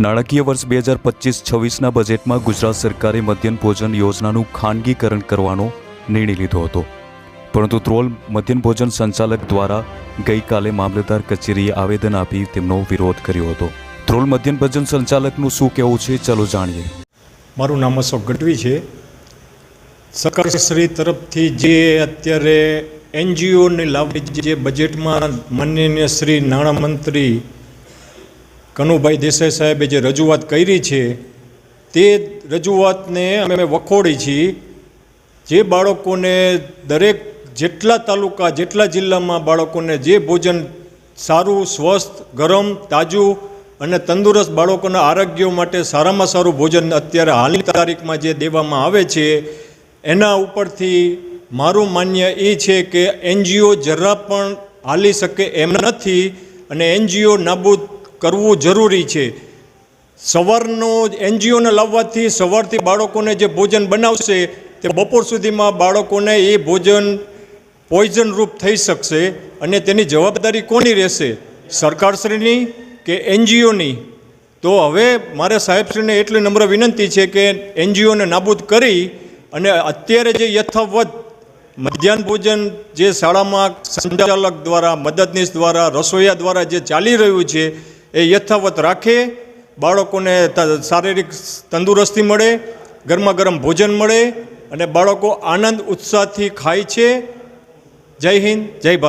નાણાકીય વર્ષ બે હજાર પચીસ છવ્વીસના બજેટમાં ગુજરાત સરકારે મધ્યાહન ભોજન યોજનાનું ખાનગીકરણ કરવાનો નિર્ણય લીધો હતો. પરંતુ ત્રોલ મધ્યાહન ભોજન સંચાલક દ્વારા ગઈકાલે મામલતદાર કચેરીએ આવેદન આપી તેમનો વિરોધ કર્યો હતો. ત્રોલ મધ્યાહન ભોજન સંચાલકનું શું કહેવું છે, ચલો જાણીએ. મારું નામ અશોક ગઢવી છે. સરકારશ્રી તરફથી જે અત્યારે એનજીઓને લાવવાની જે બજેટમાં માનનીય શ્રી નાણામંત્રી કનુભાઈ દેસાઈ સાહેબે જે રજૂઆત કરી છે, તે રજૂઆતને અમે વખોડી છીએ. જે બાળકોને દરેક જેટલા તાલુકા, જેટલા જિલ્લામાં બાળકોને જે ભોજન સારું, સ્વસ્થ, ગરમ, તાજું અને તંદુરસ્ત બાળકોના આરોગ્ય માટે સારામાં સારું ભોજન અત્યારે હાલની તારીખમાં જે દેવામાં આવે છે, એના ઉપરથી મારું માન્ય એ છે કે એનજીઓ જરા પણ હાલી શકે એમ નથી અને એનજીઓ નાબૂદ કરવું જરૂરી છે. સવારનો એનજીઓને લાવવાથી સવારથી બાળકોને જે ભોજન બનાવશે તે બપોર સુધીમાં બાળકોને એ ભોજન પોઈઝનરૂપ થઈ શકશે અને તેની જવાબદારી કોની રહેશે? સરકારશ્રીની કે એનજીઓની? તો હવે મારે સાહેબશ્રીને એટલી નમ્ર વિનંતી છે કે એનજીઓને નાબૂદ કરી અને અત્યારે જે યથાવત મધ્યાહન ભોજન જે શાળામાં સંચાલક દ્વારા, મદદનીશ દ્વારા, રસોઈયા દ્વારા જે ચાલી રહ્યું છે એ યથાવત રાખે, બાળકોને શારીરિક તંદુરસ્તી મળે ગરમા ગરમ ભોજન મળે અને બાળકો આનંદ, ઉત્સાહથી ખાય છે. જય હિન્દ, જય ભારત.